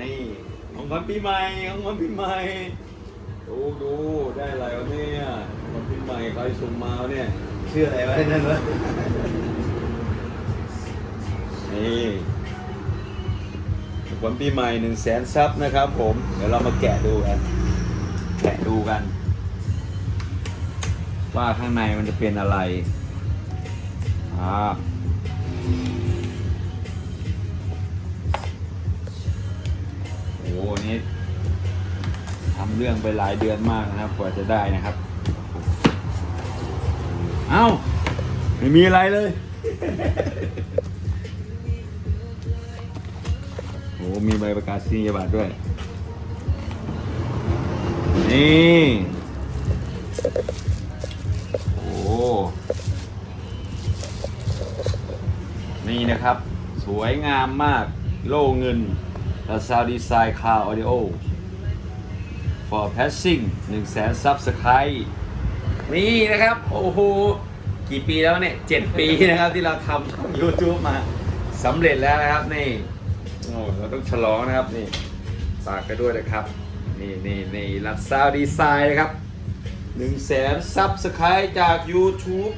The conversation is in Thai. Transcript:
นี่ของขวัญปีใหม่ของขวัญปีใหม่ดูดูได้อะไรวะเนี่ยของขวัญปีใหม่ใครส่งมาวะเนี่ยชื่ออะไรวะนั่นวะนี่ของขวัญปีใหม่หนึ่งแสนซับนะครับ ผมเดี๋ยวเรามาแกะดูกันแกะดูกัน ว่าข้างในมันจะเป็นอะไรอ่า นี่ทำเรื่องไปหลายเดือนมากนะครับ กว่าจะได้นะครับ เอ้า ไม่มีอะไรเลย โอ้มีใบประกาศนียบัตรด้วย นี่โอ้นี่นะครับ สวยงามมากโล่เงิน และซาวดีไซน์คาร์ออดิโอ for passing 1 0 0 0 0 subscribe นี่นะครับ โอ้โห กี่ปีแล้วเนี่ย7ปีนะครับที่เราทำช่อง YouTube มาสำเร็จแล้วนะครับนี่โอ้เราต้องฉลองนะครับนี่ฝากกันด้วยนะครับ นี่นี่นี่รัดซาวดีไซน์นะครับ1 0 0 0 0 0 subscribe จาก YouTube